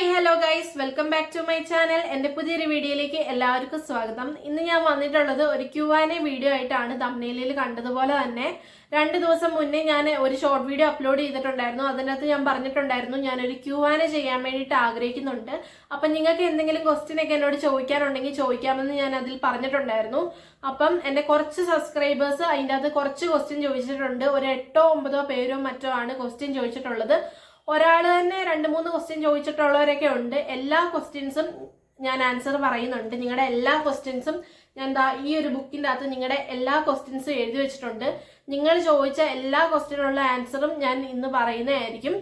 Hi hello guys welcome back to my channel എന്റെ പുതിയൊരു വീഡിയോയിലേക്ക് എല്ലാവർക്കും സ്വാഗതം. ഇന്ന് ഞാൻ വന്നിട്ടുള്ളത് ഒരു ക്യു ആൻ എ വീഡിയോ ആയിട്ടാണ് തമ്മിലിൽ കണ്ടതുപോലെ തന്നെ. രണ്ട് ദിവസം മുന്നേ ഞാൻ ഒരു ഷോർട്ട് വീഡിയോ അപ്ലോഡ് ചെയ്തിട്ടുണ്ടായിരുന്നു. അതിനകത്ത് ഞാൻ പറഞ്ഞിട്ടുണ്ടായിരുന്നു ഞാൻ ഒരു ക്യൂ എ ചെയ്യാൻ വേണ്ടിയിട്ട് ആഗ്രഹിക്കുന്നുണ്ട്. അപ്പം നിങ്ങൾക്ക് എന്തെങ്കിലും ക്വസ്റ്റ്യൻ ഒക്കെ എന്നോട് ചോദിക്കാനുണ്ടെങ്കിൽ ചോദിക്കാമെന്ന് ഞാൻ അതിൽ പറഞ്ഞിട്ടുണ്ടായിരുന്നു. അപ്പം എന്റെ കുറച്ച് സബ്സ്ക്രൈബേഴ്സ് അതിന്റെ അകത്ത് കുറച്ച് ക്വസ്റ്റ്യൻ ചോദിച്ചിട്ടുണ്ട്. ഒരു എട്ടോ ഒമ്പതോ പേരോ മറ്റോ ആണ് ക്വസ്റ്റ്യൻ ചോദിച്ചിട്ടുള്ളത്. ഒരാൾ തന്നെ രണ്ട് മൂന്ന് ക്വസ്റ്റ്യൻ ചോദിച്ചിട്ടുള്ളവരൊക്കെ ഉണ്ട്. എല്ലാ ക്വസ്റ്റ്യൻസും ഞാൻ ആൻസർ പറയുന്നുണ്ട്. നിങ്ങളുടെ എല്ലാ ക്വസ്റ്റ്യൻസും ഞാൻ ദാ ഈ ഒരു ബുക്കിന്റെ അകത്ത് നിങ്ങളുടെ എല്ലാ ക്വസ്റ്റ്യൻസും എഴുതി വെച്ചിട്ടുണ്ട്. നിങ്ങൾ ചോദിച്ച എല്ലാ ക്വസ്റ്റ്യനുള്ള ആൻസറും ഞാൻ ഇന്ന് പറയുന്നതായിരിക്കും.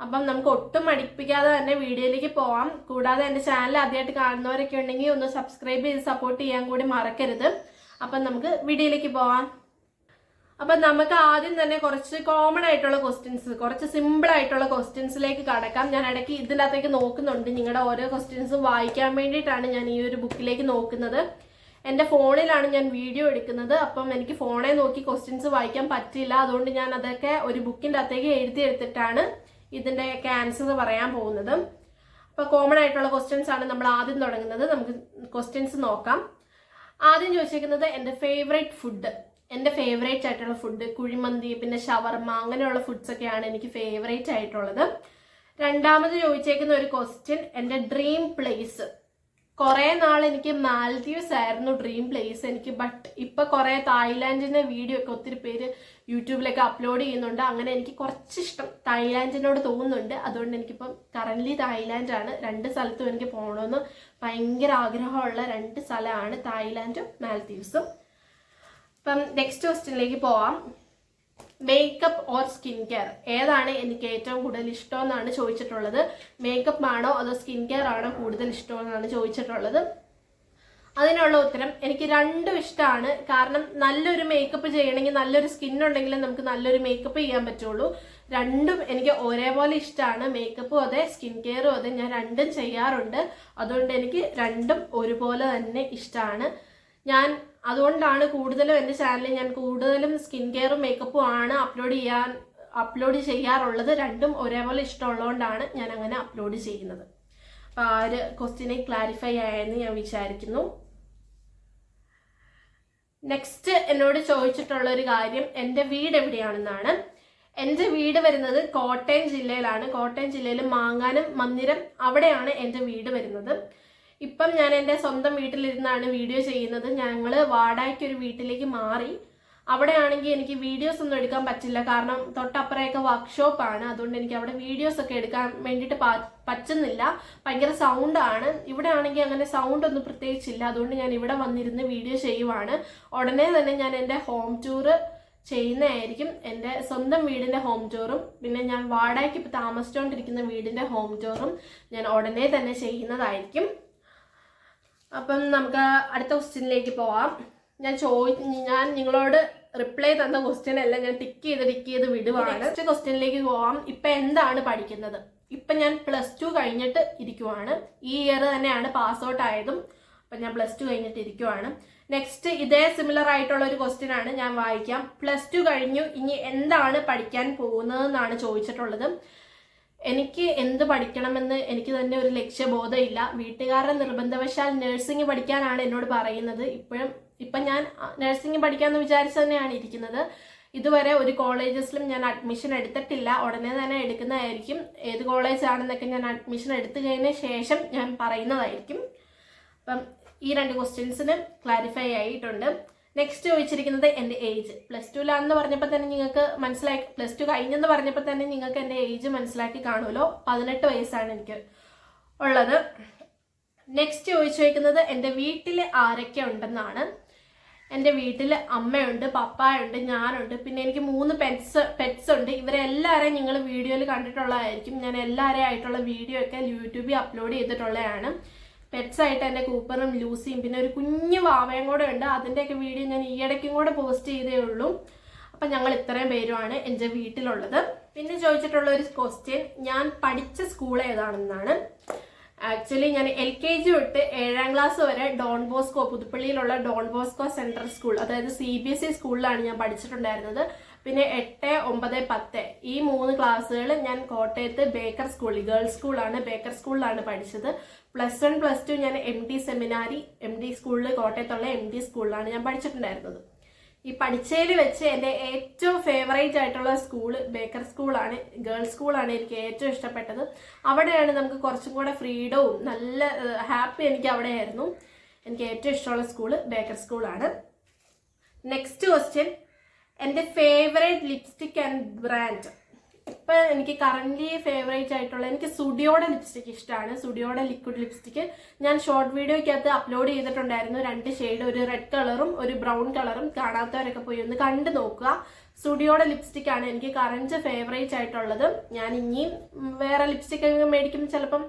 അപ്പം നമുക്ക് ഒട്ടും മടിപ്പിക്കാതെ തന്നെ വീഡിയോയിലേക്ക് പോവാം. കൂടാതെ എന്റെ ചാനൽ ആദ്യമായിട്ട് കാണുന്നവരൊക്കെ ഉണ്ടെങ്കിൽ ഒന്ന് സബ്സ്ക്രൈബ് ചെയ്ത് സപ്പോർട്ട് ചെയ്യാൻ കൂടി മറക്കരുത്. അപ്പം നമുക്ക് വീഡിയോയിലേക്ക് പോവാം. അപ്പൊ നമുക്ക് ആദ്യം തന്നെ കുറച്ച് കോമൺ ആയിട്ടുള്ള ക്വസ്റ്റ്യൻസ് കുറച്ച് സിമ്പിൾ ആയിട്ടുള്ള ക്വസ്റ്റ്യൻസിലേക്ക് കടക്കാം. ഞാൻ ഇടയ്ക്ക് ഇതിന്റെ അകത്തേക്ക് നോക്കുന്നുണ്ട്. നിങ്ങളുടെ ഓരോ ക്വസ്റ്റ്യൻസും വായിക്കാൻ വേണ്ടിയിട്ടാണ് ഞാൻ ഈ ഒരു ബുക്കിലേക്ക് നോക്കുന്നത്. എന്റെ ഫോണിലാണ് ഞാൻ വീഡിയോ എടുക്കുന്നത്. അപ്പം എനിക്ക് ഫോണെ നോക്കി ക്വസ്റ്റ്യൻസ് വായിക്കാൻ പറ്റില്ല അതുകൊണ്ട് ഞാൻ അതൊക്കെ ഒരു ബുക്കിന്റെ അകത്തേക്ക് എഴുതി എടുത്തിട്ടാണ് ഇതിന്റെയൊക്കെ ആൻസർ പറയാൻ പോകുന്നത്. അപ്പോൾ കോമൺ ആയിട്ടുള്ള ക്വസ്റ്റ്യൻസ് ആണ് നമ്മൾ ആദ്യം തുടങ്ങുന്നത്. നമുക്ക് ക്വസ്റ്റ്യൻസ് നോക്കാം. ആദ്യം ചോദിച്ചിരിക്കുന്നത് എന്റെ ഫേവറേറ്റ് ഫുഡ് എന്റെ ഫേവറേറ്റ് ആയിട്ടുള്ള ഫുഡ് കുഴിമന്തി പിന്നെ ഷവർമ അങ്ങനെയുള്ള ഫുഡ്സ് ഒക്കെയാണ് എനിക്ക് ഫേവറേറ്റ് ആയിട്ടുള്ളത്. രണ്ടാമത് ചോദിച്ചേക്കുന്ന ഒരു ക്വസ്റ്റ്യൻ എന്റെ ഡ്രീം പ്ലേസ് കുറേ നാൾ എനിക്ക് മാൽദീവ്സ് ആയിരുന്നു ഡ്രീം പ്ലേസ് എനിക്ക് ബട്ട് ഇപ്പൊ കുറേ തായ്ലാൻഡിന്റെ വീഡിയോ ഒക്കെ ഒത്തിരി പേര് യൂട്യൂബിലൊക്കെ അപ്ലോഡ് ചെയ്യുന്നുണ്ട്. അങ്ങനെ എനിക്ക് കുറച്ച് ഇഷ്ടം തായ്ലാൻഡിനോട് തോന്നുന്നുണ്ട്. അതുകൊണ്ട് എനിക്കിപ്പം കറന്റ് തായ്ലാൻഡാണ് രണ്ട് സ്ഥലത്തും എനിക്ക് പോകണമെന്ന് ഭയങ്കര ആഗ്രഹമുള്ള രണ്ട് സ്ഥലമാണ് തായ്ലാൻഡും മാൽദീവ്സും അപ്പം നെക്സ്റ്റ് ക്വസ്റ്റ്യനിലേക്ക് പോവാം. മേക്കപ്പ് ഓർ സ്കിൻ കെയർ ഏതാണ് എനിക്ക് ഏറ്റവും കൂടുതൽ ഇഷ്ടം എന്നാണ് ചോദിച്ചിട്ടുള്ളത്. മേക്കപ്പ് ആണോ അതോ സ്കിൻ കെയർ ആണോ കൂടുതൽ ഇഷ്ടം എന്നാണ് ചോദിച്ചിട്ടുള്ളത്. അതിനുള്ള ഉത്തരം എനിക്ക് രണ്ടും ഇഷ്ടമാണ്. കാരണം നല്ലൊരു മേക്കപ്പ് ചെയ്യണമെങ്കിൽ നല്ലൊരു സ്കിൻ ഉണ്ടെങ്കിൽ നമുക്ക് നല്ലൊരു മേക്കപ്പ് ചെയ്യാൻ പറ്റുള്ളൂ. രണ്ടും എനിക്ക് ഒരേപോലെ ഇഷ്ടമാണ്. മേക്കപ്പും അതെ സ്കിൻ കെയറും അതെ ഞാൻ രണ്ടും ചെയ്യാറുണ്ട്. അതുകൊണ്ട് എനിക്ക് രണ്ടും ഒരുപോലെ തന്നെ ഇഷ്ടമാണ്. ഞാൻ അതുകൊണ്ടാണ് കൂടുതലും എന്റെ ചാനലിൽ ഞാൻ കൂടുതലും സ്കിൻ കെയറും മേക്കപ്പും ആണ് അപ്ലോഡ് ചെയ്യാൻ അപ്ലോഡ് ചെയ്യാറുള്ളത്. രണ്ടും ഒരേപോലെ ഇഷ്ടമുള്ളതുകൊണ്ടാണ് ഞാൻ അങ്ങനെ അപ്ലോഡ് ചെയ്യുന്നത്. അപ്പോൾ ആ ഒരു ക്വസ്റ്റ്യനെ ക്ലാരിഫൈ ആയെന്ന് ഞാൻ വിചാരിക്കുന്നു. നെക്സ്റ്റ് എന്നോട് ചോദിച്ചിട്ടുള്ള ഒരു കാര്യം എന്റെ വീട് എവിടെയാണെന്നാണ്. എന്റെ വീട് വരുന്നത് കോട്ടയം ജില്ലയിലാണ്. കോട്ടയം ജില്ലയിൽ മാങ്ങാനം മന്ദിരം അവിടെയാണ് എന്റെ വീട് വരുന്നത്. ഇപ്പം ഞാൻ എന്റെ സ്വന്തം വീട്ടിലിരുന്നാണ് വീഡിയോ ചെയ്യുന്നത്. ഞങ്ങൾ വാടകയ്ക്ക് ഒരു വീട്ടിലേക്ക് മാറി. അവിടെയാണെങ്കിൽ എനിക്ക് വീഡിയോസ് ഒന്നും എടുക്കാൻ പറ്റില്ല. കാരണം തൊട്ടപ്പുറയൊക്കെ വർക്ക്ഷോപ്പാണ് അതുകൊണ്ട് എനിക്ക് അവിടെ വീഡിയോസ് ഒക്കെ എടുക്കാൻ വേണ്ടിയിട്ട് പറ്റുന്നില്ല. ഭയങ്കര സൗണ്ടാണ് ഇവിടെ ആണെങ്കിൽ അങ്ങനെ സൗണ്ട് ഒന്നും പ്രത്യേകിച്ചില്ല. അതുകൊണ്ട് ഞാൻ ഇവിടെ വന്നിരുന്ന് വീഡിയോ ചെയ്യുവാണ്. ഉടനെ തന്നെ ഞാൻ എന്റെ ഹോം ടൂറ് ചെയ്യുന്നതായിരിക്കും എന്റെ സ്വന്തം വീടിന്റെ ഹോം ടൂറും പിന്നെ ഞാൻ വാടകയ്ക്ക് ഇപ്പോൾ താമസിച്ചുകൊണ്ടിരിക്കുന്ന വീടിന്റെ ഹോം ടൂറും ഞാൻ ഉടനെ തന്നെ ചെയ്യുന്നതായിരിക്കും. അപ്പം നമുക്ക് അടുത്ത ക്വസ്റ്റ്യനിലേക്ക് പോവാം. ഞാൻ ചോദി ഞാൻ നിങ്ങളോട് റിപ്ലൈ തന്ന ക്വസ്റ്റ്യൻ എല്ലാം ഞാൻ ടിക്ക് ചെയ്ത് ടിക്ക് ചെയ്ത് വിടുവാണ്. നെക്സ്റ്റ് ക്വസ്റ്റ്യനിലേക്ക് പോവാം. ഇപ്പം എന്താണ് പഠിക്കുന്നത്? ഇപ്പം ഞാൻ പ്ലസ് ടു കഴിഞ്ഞിട്ട് ഇരിക്കുവാണ്. ഈ ഇയർ തന്നെയാണ് പാസ് ഔട്ട് ആയതും. അപ്പം ഞാൻ പ്ലസ് ടു കഴിഞ്ഞിട്ട് ഇരിക്കുവാണ്. നെക്സ്റ്റ് ഇതേ സിമിലർ ആയിട്ടുള്ള ഒരു ക്വസ്റ്റ്യൻ ആണ് ഞാൻ വായിക്കാം. പ്ലസ് ടു കഴിഞ്ഞു. ഇനി എന്താണ് പഠിക്കാൻ പോകുന്നതെന്നാണ് ചോദിച്ചിട്ടുള്ളത്. എനിക്ക് എന്ത് പഠിക്കണമെന്ന് എനിക്ക് തന്നെ ഒരു ലക്ഷ്യബോധമില്ല. വീട്ടുകാരുടെ നിർബന്ധവശാൽ നഴ്സിംഗ് പഠിക്കാനാണ് എന്നോട് പറയുന്നത്. ഇപ്പോഴും ഇപ്പം ഞാൻ നഴ്സിംഗ് പഠിക്കാമെന്ന് വിചാരിച്ച് തന്നെയാണ് ഇരിക്കുന്നത്. ഇതുവരെ ഒരു കോളേജസിലും ഞാൻ അഡ്മിഷൻ എടുത്തിട്ടില്ല. ഉടനെ തന്നെ എടുക്കുന്നതായിരിക്കും. ഏത് കോളേജാണെന്നൊക്കെ ഞാൻ അഡ്മിഷൻ എടുത്തു കഴിഞ്ഞ ശേഷം ഞാൻ പറയുന്നതായിരിക്കും. അപ്പം ഈ രണ്ട് ക്വസ്റ്റ്യൻസിന് ക്ലാരിഫൈ ആയിട്ടുണ്ട്. നെക്സ്റ്റ് ചോദിച്ചിരിക്കുന്നത് എന്റെ ഏജ് പ്ലസ് ടുലാണെന്ന് പറഞ്ഞപ്പോൾ തന്നെ നിങ്ങൾക്ക് മനസ്സിലാക്കി പ്ലസ് ടു കഴിഞ്ഞെന്ന് പറഞ്ഞപ്പോൾ തന്നെ നിങ്ങൾക്ക് എന്റെ ഏജ് മനസ്സിലാക്കി കാണുമല്ലോ. പതിനെട്ട് വയസ്സാണ് എനിക്ക് ഉള്ളത്. നെക്സ്റ്റ് ചോദിച്ചു വയ്ക്കുന്നത് എന്റെ വീട്ടിൽ ആരൊക്കെ ഉണ്ടെന്നാണ്. എന്റെ വീട്ടിൽ അമ്മയുണ്ട് പപ്പായുണ്ട് ഞാനുണ്ട്. പിന്നെ എനിക്ക് മൂന്ന് പെറ്റ്സ് പെറ്റ്സ് ഉണ്ട്. ഇവരെല്ലാവരെയും നിങ്ങൾ വീഡിയോയിൽ കണ്ടിട്ടുള്ളതായിരിക്കും. ഞാൻ എല്ലാവരെയും ആയിട്ടുള്ള വീഡിയോ ഒക്കെ യൂട്യൂബിൽ അപ്ലോഡ് ചെയ്തിട്ടുള്ളതാണ്. പെറ്റ്സ് ആയിട്ട് എന്റെ കൂപ്പറും ലൂസിയും പിന്നെ ഒരു കുഞ്ഞു വാവയും കൂടെ ഉണ്ട്. അതിന്റെയൊക്കെ വീഡിയോ ഞാൻ ഈയിടയ്ക്കും കൂടെ പോസ്റ്റ് ചെയ്തേ ഉള്ളൂ. അപ്പം ഞങ്ങൾ ഇത്രയും പേരുമാണ് എന്റെ വീട്ടിലുള്ളത്. പിന്നെ ചോദിച്ചിട്ടുള്ള ഒരു ക്വസ്റ്റ്യൻ ഞാൻ പഠിച്ച സ്കൂൾ ഏതാണെന്നാണ്. ആക്ച്വലി ഞാൻ എൽ കെ ജി തൊട്ട് ഏഴാം ക്ലാസ് വരെ ഡോൺ ബോസ്കോ പുതുപ്പള്ളിയിലുള്ള ഡോൺ ബോസ്കോ സെൻട്രൽ സ്കൂൾ അതായത് സി ബി എസ് ഇ സ്കൂളിലാണ് ഞാൻ പഠിച്ചിട്ടുണ്ടായിരുന്നത്. പിന്നെ എട്ട് ഒമ്പത് പത്ത്. ഈ മൂന്ന് ക്ലാസ്സുകൾ ഞാൻ കോട്ടയത്ത് ബേക്കർ സ്കൂളിൽ ഗേൾസ് സ്കൂളാണ്. ബേക്കർ സ്കൂളിലാണ് പഠിച്ചത്. പ്ലസ് വൺ പ്ലസ് ടു ഞാൻ M D seminary M D സ്കൂളിൽ കോട്ടയത്തുള്ള എം ഡി സ്കൂളിലാണ് ഞാൻ പഠിച്ചിട്ടുണ്ടായിരുന്നത്. ഈ പഠിച്ചതിൽ വെച്ച് എന്റെ ഏറ്റവും ഫേവറേറ്റ് ആയിട്ടുള്ള സ്കൂൾ ബേക്കർ സ്കൂളാണ് ഗേൾസ് സ്കൂളാണ് എനിക്ക് ഏറ്റവും ഇഷ്ടപ്പെട്ടത്. അവിടെയാണ് നമുക്ക് കുറച്ചും കൂടെ ഫ്രീഡവും നല്ല ഹാപ്പി എനിക്ക് അവിടെയായിരുന്നു. എനിക്ക് ഏറ്റവും ഇഷ്ടമുള്ള സ്കൂൾ ബേക്കർ സ്കൂളാണ്. നെക്സ്റ്റ് ക്വസ്റ്റ്യൻ എന്റെ ഫേവറേറ്റ് ലിപ്സ്റ്റിക് ആൻഡ് ബ്രാൻഡ് ഇപ്പം എനിക്ക് കറന്റ് ഫേവറേറ്റ് ആയിട്ടുള്ള എനിക്ക് സുഡിയോടെ ലിപ്സ്റ്റിക് ഇഷ്ടമാണ് സുഡിയോടെ ലിക്വിഡ് ലിപ്സ്റ്റിക് ഞാൻ ഷോർട്ട് വീഡിയോയ്ക്കകത്ത് അപ്ലോഡ് ചെയ്തിട്ടുണ്ടായിരുന്നു. രണ്ട് ഷെയ്ഡ് ഒരു റെഡ് കളറും ഒരു ബ്രൗൺ കളറും കാണാത്തവരൊക്കെ പോയി ഒന്ന് കണ്ടു നോക്കുക. സുഡിയോടെ ലിപ്സ്റ്റിക് ആണ് എനിക്ക് കറന്റ് ഫേവറേറ്റ് ആയിട്ടുള്ളത്. ഞാൻ ഇനിയും വേറെ ലിപ്സ്റ്റിക് മേടിക്കുമ്പോൾ ചിലപ്പം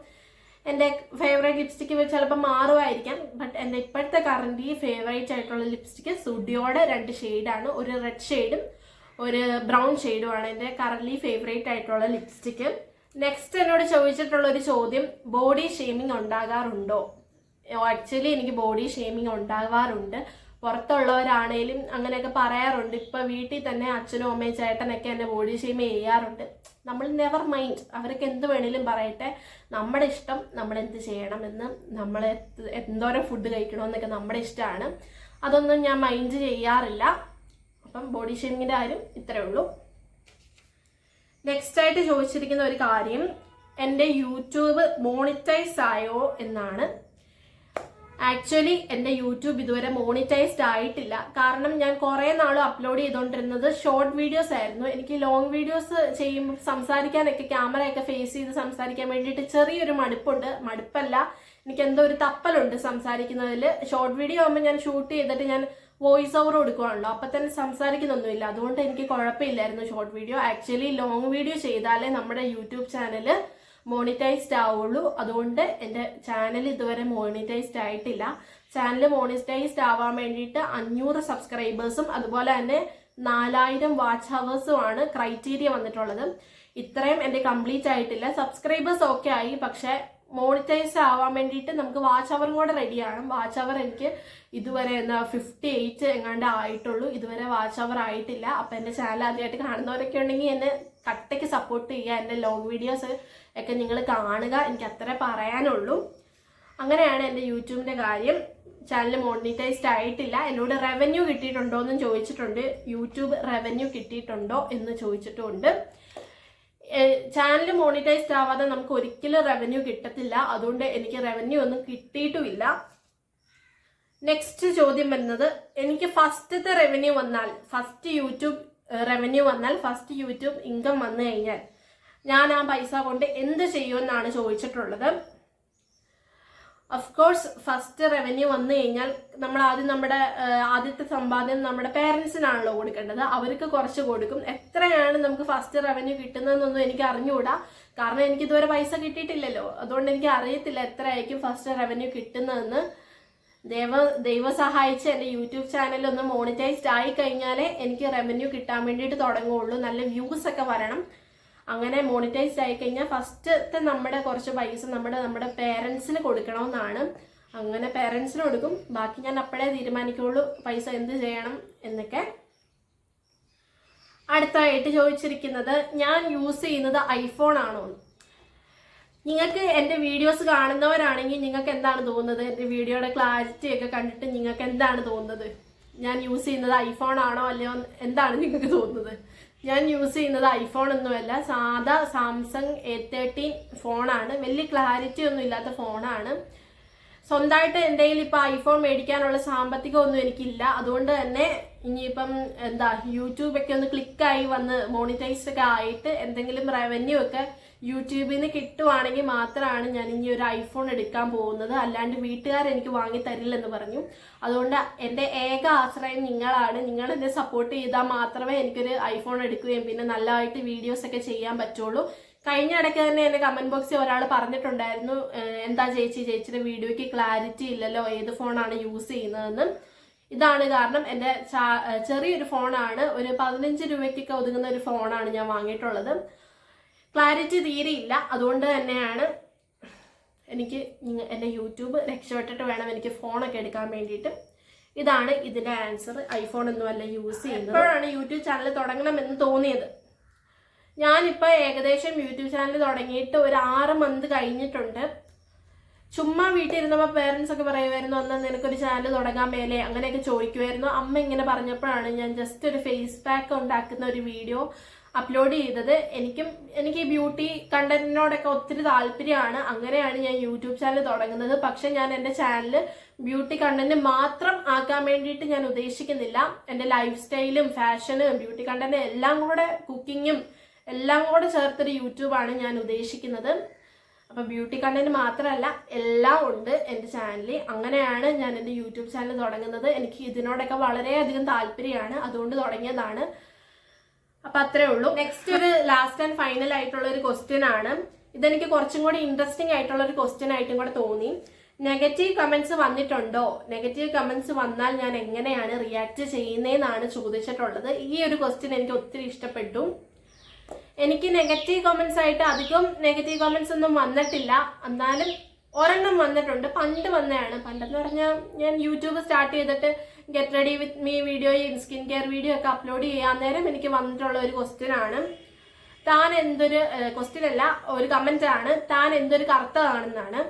എന്റെ ഫേവറേറ്റ് ലിപ്സ്റ്റിക് ചിലപ്പോൾ മാറുമായിരിക്കാം ബട്ട് എന്റെ ഇപ്പോഴത്തെ കറന്റ് ഫേവറേറ്റ് ആയിട്ടുള്ള ലിപ്സ്റ്റിക് സുഡിയോടെ രണ്ട് ഷെയ്ഡാണ് ഒരു റെഡ് ഷെയ്ഡും ഒരു ബ്രൗൺ ഷെയ്ഡുമാണ് എന്റെ കറന്റ്ലി ഫേവറേറ്റ് ആയിട്ടുള്ള ലിപ്സ്റ്റിക്ക് നെക്സ്റ്റ് എന്നോട് ചോദിച്ചിട്ടുള്ള ഒരു ചോദ്യം ബോഡി ഷേമിംഗ് ഉണ്ടാകാറുണ്ടോ? ആക്ച്വലി എനിക്ക് ബോഡി ഷേമിംഗ് ഉണ്ടാകാറുണ്ട്. പുറത്തുള്ളവരാണേലും അങ്ങനെയൊക്കെ പറയാറുണ്ട്. ഇപ്പൊ വീട്ടിൽ തന്നെ അച്ഛനും അമ്മയും ചേട്ടനൊക്കെ എന്നെ ബോഡി ഷെയിം ചെയ്യാറുണ്ട്. നമ്മൾ നെവർ മൈൻഡ് അവരൊക്കെ എന്ത് വേണേലും പറയട്ടെ. നമ്മുടെ ഇഷ്ടം നമ്മൾ എന്ത് ചെയ്യണമെന്ന് നമ്മൾ എത്ത് എന്തോരം ഫുഡ് കഴിക്കണമെന്നൊക്കെ നമ്മുടെ ഇഷ്ടമാണ്. അതൊന്നും ഞാൻ മൈൻഡ് ചെയ്യാറില്ല. അപ്പം ബോഡി ഷേമിങ്ങിന്റെ കാര്യം ഇത്രയേ ഉള്ളൂ. നെക്സ്റ്റ് ആയിട്ട് ചോദിച്ചിരിക്കുന്ന ഒരു കാര്യം എന്റെ യൂട്യൂബ് മോണിറ്റൈസ് ആയോ എന്നാണ്. ആക്ച്വലി എന്റെ യൂട്യൂബ് ഇതുവരെ മോണിറ്റൈസ്ഡ് ആയിട്ടില്ല. കാരണം ഞാൻ കുറേ നാളും അപ്ലോഡ് ചെയ്തുകൊണ്ടിരുന്നത് ഷോർട്ട് വീഡിയോസ് ആയിരുന്നു. എനിക്ക് ലോങ് വീഡിയോസ് ചെയ്യുമ്പോൾ സംസാരിക്കാനൊക്കെ ക്യാമറയൊക്കെ ഫേസ് ചെയ്ത് സംസാരിക്കാൻ വേണ്ടിയിട്ട് ചെറിയൊരു മടുപ്പുണ്ട്. മടുപ്പല്ല. എനിക്ക് എന്തോ ഒരു തപ്പലുണ്ട് സംസാരിക്കുന്നതിൽ. ഷോർട്ട് വീഡിയോ ആകുമ്പോൾ ഞാൻ ഷൂട്ട് ചെയ്തിട്ട് ഞാൻ വോയിസ് ഓവർ കൊടുക്കുവാണല്ലോ. അപ്പം തന്നെ സംസാരിക്കുന്നൊന്നുമില്ല. അതുകൊണ്ട് എനിക്ക് കുഴപ്പമില്ലായിരുന്നു short video actually long video ചെയ്താലേ നമ്മുടെ യൂട്യൂബ് ചാനൽ മോണിറ്റൈസ്ഡ് ആവുള്ളൂ. അതുകൊണ്ട് എന്റെ ചാനൽ ഇതുവരെ മോണിറ്റൈസ്ഡ് ആയിട്ടില്ല. ചാനൽ മോണിറ്റൈസ്ഡ് ആവാൻ വേണ്ടിയിട്ട് അഞ്ഞൂറ് സബ്സ്ക്രൈബേഴ്സും അതുപോലെ തന്നെ നാലായിരം വാച്ച് ഹവേഴ്സുമാണ് ക്രൈറ്റീരിയ വന്നിട്ടുള്ളത്. ഇത്രയും എന്റെ കംപ്ലീറ്റ് ആയിട്ടില്ല. സബ്സ്ക്രൈബേഴ്സ് ഓക്കെ ആയി പക്ഷേ മോണിറ്റൈസ് ആവാൻ വേണ്ടിയിട്ട് നമുക്ക് വാച്ച് അവറും കൂടെ റെഡിയാണ് വാച്ച് അവർ എനിക്ക് ഇതുവരെ എന്താ ഫിഫ്റ്റി എയ്റ്റ് എങ്ങാണ്ട് ആയിട്ടുള്ളൂ. ഇതുവരെ വാച്ച് അവർ ആയിട്ടില്ല. അപ്പം എന്റെ ചാനൽ ആദ്യമായിട്ട് കാണുന്നവരൊക്കെ ഉണ്ടെങ്കിൽ എന്നെ കട്ടയ്ക്ക് സപ്പോർട്ട് ചെയ്യുക. എന്റെ ലോങ് വീഡിയോസ് ഒക്കെ നിങ്ങൾ കാണുക. എനിക്ക് അത്ര പറയാനുള്ളൂ. അങ്ങനെയാണ് എന്റെ യൂട്യൂബിന്റെ കാര്യം. ചാനൽ മോണിറ്റൈസ്ഡ് ആയിട്ടില്ല. എന്നോട് റവന്യൂ കിട്ടിയിട്ടുണ്ടോ എന്നും ചോദിച്ചിട്ടുണ്ട്. യൂട്യൂബ് റവന്യൂ കിട്ടിയിട്ടുണ്ടോ എന്ന് ചോദിച്ചിട്ടുണ്ട്. ചാനൽ മോണിറ്റൈസ്ഡ് ആവാതെ നമുക്ക് ഒരിക്കലും റവന്യൂ കിട്ടത്തില്ല. അതുകൊണ്ട് എനിക്ക് റവന്യൂ ഒന്നും കിട്ടിയിട്ടുമില്ല. നെക്സ്റ്റ് ചോദ്യം വരുന്നത് എനിക്ക് ഫസ്റ്റത്തെ റവന്യൂ വന്നാൽ ഫസ്റ്റ് യൂട്യൂബ് റവന്യൂ വന്നാൽ ഫസ്റ്റ് യൂട്യൂബ് ഇൻകം വന്നു കഴിഞ്ഞാൽ ഞാൻ ആ പൈസ കൊണ്ട് എന്ത് ചെയ്യുമെന്നാണ് ചോദിച്ചിട്ടുള്ളത്. കോഴ്സ് ഫസ്റ്റ് റവന്യൂ വന്നു കഴിഞ്ഞാൽ നമ്മൾ ആദ്യം നമ്മുടെ ആദ്യത്തെ സമ്പാദ്യം നമ്മുടെ പേരൻസിനാണല്ലോ കൊടുക്കേണ്ടത്. അവർക്ക് കുറച്ച് കൊടുക്കും. എത്രയാണ് നമുക്ക് ഫസ്റ്റ് റവന്യൂ കിട്ടുന്നതെന്നൊന്നും എനിക്ക് അറിഞ്ഞുകൂടാ. കാരണം എനിക്ക് ഇതുവരെ പൈസ കിട്ടിയിട്ടില്ലല്ലോ. അതുകൊണ്ട് എനിക്ക് അറിയത്തില്ല എത്രയായിരിക്കും ഫസ്റ്റ് റവന്യൂ കിട്ടുന്നതെന്ന്. ദൈവ ദൈവ സഹായിച്ച് എന്റെ യൂട്യൂബ് ചാനൽ ഒന്ന് മോണിറ്റൈസ്ഡ് ആയി കഴിഞ്ഞാലേ എനിക്ക് റവന്യൂ കിട്ടാൻ വേണ്ടിയിട്ട് തുടങ്ങുകയുള്ളൂ. നല്ല വ്യൂസ് ഒക്കെ വരണം. അങ്ങനെ മോണിറ്റൈസ് ആയി കഴിഞ്ഞാൽ ഫസ്റ്റത്തെ നമ്മുടെ കുറച്ച് പൈസ നമ്മുടെ നമ്മുടെ പേരൻസിന് കൊടുക്കണമെന്നാണ്. അങ്ങനെ പേരൻസിന് കൊടുക്കും. ബാക്കി ഞാൻ അപ്പോഴേ തീരുമാനിക്കുള്ളൂ പൈസ എന്ത് ചെയ്യണം എന്നൊക്കെ. അടുത്തായിട്ട് ചോദിച്ചിരിക്കുന്നത് ഞാൻ യൂസ് ചെയ്യുന്നത് ഐഫോൺ ആണോ? നിങ്ങൾക്ക് എന്റെ വീഡിയോസ് കാണുന്നവരാണെങ്കിൽ നിങ്ങൾക്ക് എന്താണ് തോന്നുന്നത്? എന്റെ വീഡിയോയുടെ ക്ലാരിറ്റി ഒക്കെ കണ്ടിട്ട് നിങ്ങൾക്ക് എന്താണ് തോന്നുന്നത്? ഞാൻ യൂസ് ചെയ്യുന്നത് ഐഫോൺ ആണോ അല്ലയോ എന്താണ് നിങ്ങൾക്ക് തോന്നുന്നത്? ഞാൻ യൂസ് ചെയ്യുന്നത് ഐഫോൺ ഒന്നുമല്ല സാധാ സാംസങ് എ തേർട്ടീൻ ഫോണാണ് വലിയ ക്ലാരിറ്റി ഒന്നും ഇല്ലാത്ത ഫോണാണ് സ്വന്തമായിട്ട് എന്തെങ്കിലും കയ്യിൽ ഇപ്പം ഐഫോൺ മേടിക്കാനുള്ള സാമ്പത്തികമൊന്നും എനിക്കില്ല. അതുകൊണ്ട് തന്നെ ഇനിയിപ്പം എന്താ യൂട്യൂബൊക്കെ ഒന്ന് ക്ലിക്കായി വന്ന് മോണിറ്റൈസ്ഡ് ഒക്കെ ആയിട്ട് എന്തെങ്കിലും റവന്യൂ ഒക്കെ യൂട്യൂബിൽ നിന്ന് കിട്ടുവാണെങ്കിൽ മാത്രമാണ് ഞാൻ ഇനി ഒരു ഐഫോൺ എടുക്കാൻ പോകുന്നത്. അല്ലാണ്ട് വീട്ടുകാർ എനിക്ക് വാങ്ങി തരില്ലെന്ന് പറഞ്ഞു. അതുകൊണ്ട് എന്റെ ഏക ആശ്രയം നിങ്ങളാണ്. നിങ്ങൾ എന്നെ സപ്പോർട്ട് ചെയ്താൽ മാത്രമേ എനിക്കൊരു ഐഫോൺ എടുക്കുകയും പിന്നെ നല്ലതായിട്ട് വീഡിയോസ് ഒക്കെ ചെയ്യാൻ പറ്റുള്ളൂ. കഴിഞ്ഞ ഇടയ്ക്ക് തന്നെ എന്റെ കമന്റ് ബോക്സിൽ ഒരാൾ പറഞ്ഞിട്ടുണ്ടായിരുന്നു എന്താ ചേച്ചി? ചേച്ചിയുടെ വീഡിയോയ്ക്ക് ക്ലാരിറ്റി ഇല്ലല്ലോ. ഏത് ഫോണാണ് യൂസ് ചെയ്യുന്നതെന്ന്? ഇതാണ് കാരണം എന്റെ ചെറിയൊരു ഫോണാണ് ഒരു പതിനഞ്ച് രൂപയ്ക്കൊക്കെ ഒതുങ്ങുന്ന ഒരു ഫോണാണ് ഞാൻ വാങ്ങിയിട്ടുള്ളത്. ക്ലാരിറ്റി തീരെ ഇല്ല. അതുകൊണ്ട് തന്നെയാണ് എനിക്ക് എന്നെ എന്റെ യൂട്യൂബ് രക്ഷപ്പെട്ടിട്ട് വേണം എനിക്ക് ഫോണൊക്കെ എടുക്കാൻ വേണ്ടിയിട്ട്. ഇതാണ് ഇതിന്റെ ആൻസർ ഐഫോൺ ഒന്നുമല്ല യൂസ് ചെയ്യുന്നത്. എപ്പോഴാണ് യൂട്യൂബ് ചാനൽ തുടങ്ങണമെന്ന് തോന്നിയത്? ഞാനിപ്പോൾ ഏകദേശം യൂട്യൂബ് ചാനൽ തുടങ്ങിയിട്ട് ഒരു ആറ് മന്ത് കഴിഞ്ഞിട്ടുണ്ട്. ചുമ്മാ വീട്ടിൽ ഇരുന്നപ്പോൾ പേരൻസ് ഒക്കെ പറയുമായിരുന്നു അന്ന് നിനക്കൊരു ചാനൽ തുടങ്ങാൻ മേലെ അങ്ങനെയൊക്കെ ചോദിക്കുമായിരുന്നു അമ്മ ഇങ്ങനെ പറഞ്ഞപ്പോഴാണ് ഞാൻ ജസ്റ്റ് ഒരു ഫേസ് പാക്ക് ഉണ്ടാക്കുന്ന ഒരു വീഡിയോ അപ്ലോഡ് ചെയ്തത്. എനിക്കും എനിക്ക് ബ്യൂട്ടി കണ്ടന്റിനോടൊക്കെ ഒത്തിരി താല്പര്യമാണ്. അങ്ങനെയാണ് ഞാൻ യൂട്യൂബ് ചാനൽ തുടങ്ങുന്നത്. പക്ഷെ ഞാൻ എന്റെ ചാനൽ ബ്യൂട്ടി കണ്ടന്റ് മാത്രം ആക്കാൻ വേണ്ടിയിട്ട് ഞാൻ ഉദ്ദേശിക്കുന്നില്ല. എന്റെ ലൈഫ് സ്റ്റൈലും ഫാഷനും ബ്യൂട്ടി കണ്ടന്റ് എല്ലാം കൂടെ കുക്കിങ്ങും എല്ലാം കൂടെ ചേർത്തൊരു യൂട്യൂബാണ് ഞാൻ ഉദ്ദേശിക്കുന്നത്. അപ്പം ബ്യൂട്ടി കണ്ടന്റ് മാത്രമല്ല എല്ലാം ഉണ്ട് എന്റെ ചാനലിൽ അങ്ങനെയാണ് ഞാൻ എന്റെ യൂട്യൂബ് ചാനൽ തുടങ്ങുന്നത്. എനിക്ക് ഇതിനോടൊക്കെ വളരെയധികം താല്പര്യമാണ്. അതുകൊണ്ട് തുടങ്ങിയതാണ്. അപ്പൊ അത്രേ ഉള്ളൂ. നെക്സ്റ്റ് ഒരു ലാസ്റ്റ് ആൻഡ് ഫൈനൽ ആയിട്ടുള്ള ഒരു ക്വസ്റ്റ്യൻ ആണ്. ഇതെനിക്ക് കുറച്ചും കൂടി ഇൻട്രസ്റ്റിംഗ് ആയിട്ടുള്ള ഒരു ക്വസ്റ്റ്യൻ ആയിട്ടും കൂടെ തോന്നി. നെഗറ്റീവ് കമന്റ്സ് വന്നിട്ടുണ്ടോ? നെഗറ്റീവ് കമന്റ്സ് വന്നാൽ ഞാൻ എങ്ങനെയാണ് റിയാക്ട് ചെയ്യുന്നതെന്നാണ് ചോദിച്ചിട്ടുള്ളത്. ഈ ഒരു ക്വസ്റ്റ്യൻ എനിക്ക് ഒത്തിരി ഇഷ്ടപ്പെട്ടു. എനിക്ക് നെഗറ്റീവ് കമന്റ്സ് ആയിട്ട് അധികം നെഗറ്റീവ് കമന്റ്സ് ഒന്നും വന്നിട്ടില്ല. എന്നാലും ഒരെണ്ണം വന്നിട്ടുണ്ട്. പണ്ട് വന്നതാണ്. പണ്ടെന്ന് പറഞ്ഞാൽ ഞാൻ യൂട്യൂബ് സ്റ്റാർട്ട് ചെയ്തിട്ട് ഗെറ്റ് റെഡി വിത്ത് മീ വീഡിയോയും സ്കിൻ കെയർ വീഡിയോ ഒക്കെ അപ്ലോഡ് ചെയ്യാൻ നേരം എനിക്ക് വന്നിട്ടുള്ള ഒരു ക്വസ്റ്റ്യൻ ആണ്. താൻ എന്തൊരു ക്വസ്റ്റ്യൻ അല്ല ഒരു കമന്റ് ആണ്. താൻ എന്തൊരു കറുത്തതാണെന്നാണ്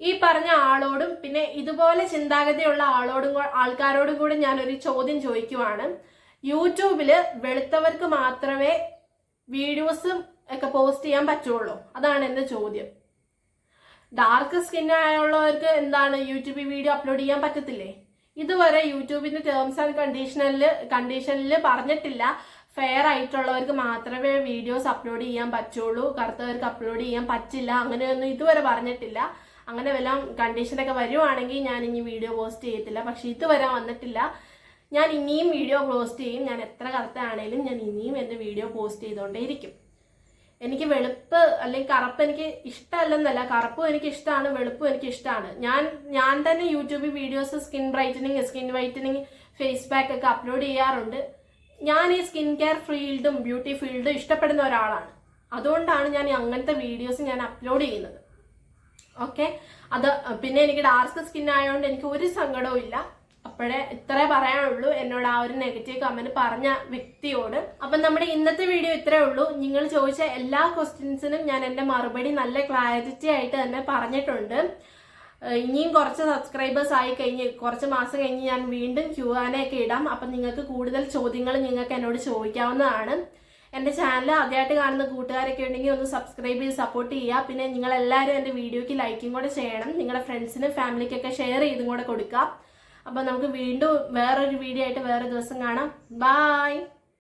ഈ പറഞ്ഞ ആളോടും പിന്നെ ഇതുപോലെ ചിന്താഗതിയുള്ള ആളോടും ആൾക്കാരോടും കൂടി ഞാൻ ഒരു ചോദ്യം ചോദിക്കുവാണ്. യൂട്യൂബിൽ വെളുത്തവർക്ക് മാത്രമേ വീഡിയോസും ഒക്കെ പോസ്റ്റ് ചെയ്യാൻ പറ്റുള്ളൂ. അതാണ് എന്റെ ചോദ്യം. ഡാർക്ക് സ്കിൻ എന്താണ് യൂട്യൂബിൽ വീഡിയോ അപ്ലോഡ് ചെയ്യാൻ പറ്റത്തില്ലേ? ഇതുവരെ യൂട്യൂബിന്റെ ടേംസ് ആൻഡ് കണ്ടീഷനിൽ കണ്ടീഷനിൽ പറഞ്ഞിട്ടില്ല. ഫെയർ ആയിട്ടുള്ളവർക്ക് മാത്രമേ വീഡിയോസ് അപ്ലോഡ് ചെയ്യാൻ പറ്റുള്ളൂ. കറുത്തവർക്ക് അപ്ലോഡ് ചെയ്യാൻ പറ്റില്ല. അങ്ങനെയൊന്നും ഇതുവരെ പറഞ്ഞിട്ടില്ല. അങ്ങനെ വല്ല കണ്ടീഷനൊക്കെ വരുവാണെങ്കിൽ ഞാൻ ഇനി വീഡിയോ പോസ്റ്റ് ചെയ്യത്തില്ല. പക്ഷെ ഇതുവരെ വന്നിട്ടില്ല. ഞാൻ ഇനിയും വീഡിയോ പോസ്റ്റ് ചെയ്യും. ഞാൻ എത്ര കറുത്താണേലും ഞാൻ ഇനിയും എന്റെ വീഡിയോ പോസ്റ്റ് ചെയ്തുകൊണ്ടേയിരിക്കും. എനിക്ക് വെളുപ്പ് അല്ലെങ്കിൽ കറുപ്പ് എനിക്ക് ഇഷ്ടമല്ലെന്നല്ല. കറുപ്പും എനിക്ക് ഇഷ്ടമാണ് വെളുപ്പും എനിക്ക് ഇഷ്ടമാണ്. ഞാൻ ഞാൻ തന്നെ യൂട്യൂബിൽ videos skin brightening skin whitening face pack ഒക്കെ അപ്ലോഡ് ചെയ്യാറുണ്ട്. ഞാൻ ഈ സ്കിൻ കെയർ ഫീൽഡും ബ്യൂട്ടി ഫീൽഡും ഇഷ്ടപ്പെടുന്ന ഒരാളാണ്. അതുകൊണ്ടാണ് ഞാൻ അങ്ങനത്തെ വീഡിയോസ് ഞാൻ അപ്ലോഡ് ചെയ്യുന്നത്. ഓക്കെ അത് പിന്നെ എനിക്ക് ഡാർക്ക് സ്കിൻ ആയതുകൊണ്ട് എനിക്ക് ഒരു സങ്കടവും ഇല്ല അപ്പോഴേ ഇത്രേ പറയാനുള്ളൂ. എന്നോട് ആ ഒരു നെഗറ്റീവ് കമന്റ് പറഞ്ഞ വ്യക്തിയോട്. അപ്പം നമ്മുടെ ഇന്നത്തെ വീഡിയോ ഇത്രേ ഉള്ളൂ. നിങ്ങൾ ചോദിച്ച എല്ലാ ക്വസ്റ്റ്യൻസിനും ഞാൻ എന്റെ മറുപടി നല്ല ക്ലാരിറ്റി ആയിട്ട് തന്നെ പറഞ്ഞിട്ടുണ്ട്. ഇനിയും കുറച്ച് സബ്സ്ക്രൈബേഴ്സ് ആയി കഴിഞ്ഞ് കുറച്ച് മാസം കഴിഞ്ഞ് ഞാൻ വീണ്ടും ക്യൂ ഒക്കെ ഇടാം. അപ്പം നിങ്ങൾക്ക് കൂടുതൽ ചോദ്യങ്ങൾ നിങ്ങൾക്ക് എന്നോട് ചോദിക്കാവുന്നതാണ്. എന്റെ ചാനൽ ആദ്യമായിട്ട് കാണുന്ന കൂട്ടുകാരൊക്കെ ഉണ്ടെങ്കിൽ ഒന്ന് സബ്സ്ക്രൈബ് ചെയ്ത് സപ്പോർട്ട് ചെയ്യുക. പിന്നെ നിങ്ങളെല്ലാവരും എന്റെ വീഡിയോയ്ക്ക് ലൈക്കും കൂടെ ചെയ്യണം. നിങ്ങളുടെ ഫ്രണ്ട്സിനും ഫാമിലിക്കൊക്കെ ഷെയർ ചെയ്തും കൂടെ കൊടുക്കുക അപ്പം നമുക്ക് വീണ്ടും വേറൊരു വീഡിയോ ആയിട്ട് വേറെ ദിവസം കാണാം. ബായ്